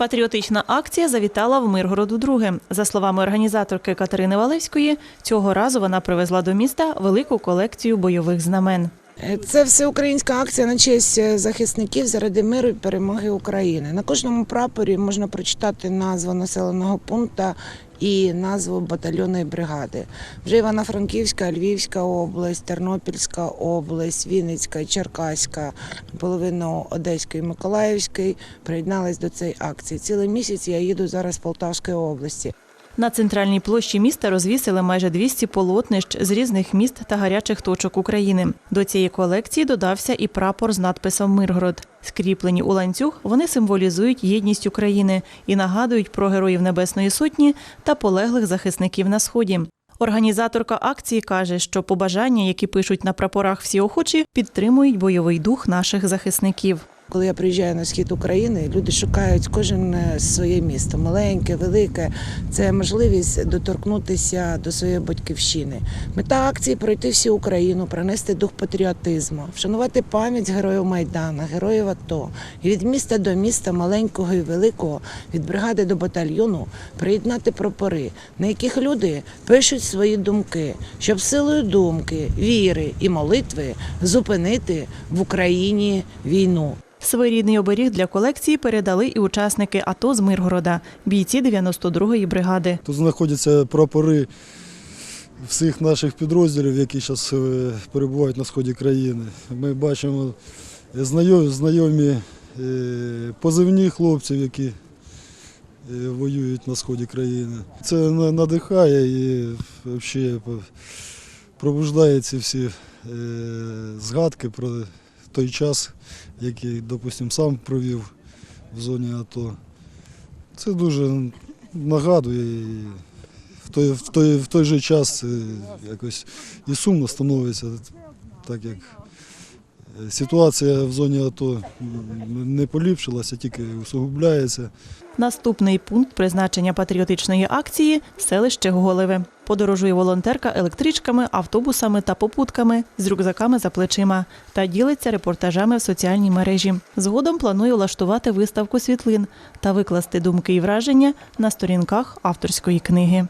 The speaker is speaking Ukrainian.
Патріотична акція завітала в Миргороду друге. За словами організаторки Катерини Валевської, цього разу вона привезла до міста велику колекцію бойових знамен. Це всеукраїнська акція на честь е, захисників заради миру і перемоги України. На кожному прапорі можна прочитати назву населеного пункту і назву батальйонної бригади. Вже Івано-Франківська, Львівська область, Тернопільська область, Вінницька, Черкаська, половину Одеської, Миколаївської приєднались до цієї акції. Цілий місяць я їду зараз з Полтавської області. На центральній площі міста розвісили майже 200 полотнищ з різних міст та гарячих точок України. До цієї колекції додався і прапор з надписом Миргород. Скріплені у ланцюг, вони символізують єдність України і нагадують про героїв Небесної Сотні та полеглих захисників на сході. Організаторка акції каже, що побажання, які пишуть на прапорах всі охочі, підтримують бойовий дух наших захисників. Коли я приїжджаю на схід України, люди шукають кожен е, своє місто, маленьке, велике. Це можливість доторкнутися до своєї батьківщини. Мета акції пройти всю Україну, пронести дух патріотизму, вшанувати пам'ять героїв Майдана, героїв АТО. І від міста до міста, маленького і великого, від бригади до батальйону приєднати прапори, на яких люди пишуть свої думки, щоб силою думки, віри і молитви зупинити в Україні війну. Своєрідний оберіг для колекції передали і учасники АТО з Миргорода, бійці 92-ї бригади. Тут знаходяться прапори всіх наших підрозділів, які зараз перебувають на сході країни. Ми бачимо знайомі, знайомі е, позивні хлопців, які е, воюють на сході країни. Це на- надихає і взагалі пробуждає ці всі е, згадки про той час, який, допустимо, сам провів в зоні АТО. Це дуже нагадує. В той, в той, в той же час це якось і сумно становиться, так як е, ситуація в зоні АТО не поліпшилася, тільки усугубляється. Наступний пункт призначення патріотичної акції селище Голиве. Подорожує волонтерка електричками, автобусами та попутками з рюкзаками за плечима та ділиться репортажами в соціальній мережі. Згодом планує влаштувати виставку світлин та викласти думки і враження на сторінках авторської книги.